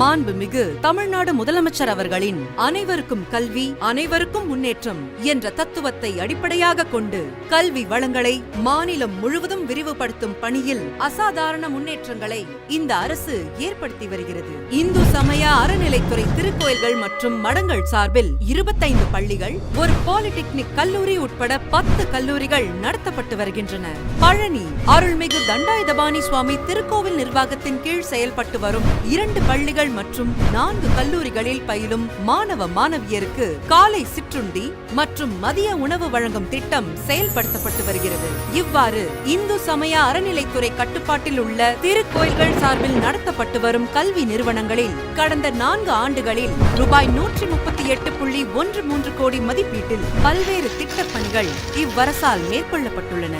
மாண்புமிகு தமிழ்நாடு முதலமைச்சர் அவர்களின் அனைவருக்கும் கல்வி அனைவருக்கும் முன்னேற்றம் என்ற தத்துவத்தை அடிப்படையாக கொண்டு கல்வி வளங்களை மாநிலம் முழுவதும் விரிவுபடுத்தும் பணியில் அசாதாரண முன்னேற்றங்களை இந்த அரசு ஏற்படுத்தி வருகிறது. இந்து சமய அறநிலைத்துறை திருக்கோயில்கள் மற்றும் மடங்கள் சார்பில் இருபத்தைந்து பள்ளிகள் ஒரு பாலிடெக்னிக் கல்லூரி உட்பட பத்து கல்லூரிகள் நடத்தப்பட்டு வருகின்றன. பழனி அருள்மிகு தண்டாயுதபாணி சுவாமி திருக்கோவில் நிர்வாகத்தின் கீழ் செயல்பட்டு வரும் இரண்டு பள்ளிகள் மற்றும் நான்கு கல்லூரிகளில் பயிலும் மாணவ மாணவியருக்கு காலை சிற்றுண்டி மற்றும் மதிய உணவு வழங்கும் திட்டம் செயல்படுத்தப்பட்டு வருகிறது. இவ்வாறு இந்து சமய அறநிலைத்துறை கட்டுப்பாட்டில் உள்ள திருக்கோயில்கள் சார்பில் நடத்தப்பட்டு வரும் கல்வி நிறுவனங்களில் கடந்த நான்கு ஆண்டுகளில் ரூபாய் நூற்றி முப்பத்தி எட்டு புள்ளி ஒன்று மூன்று கோடி மதிப்பீட்டில் பல்வேறு திட்டப்பணிகள் இவ்வரசால் மேற்கொள்ளப்பட்டுள்ளன.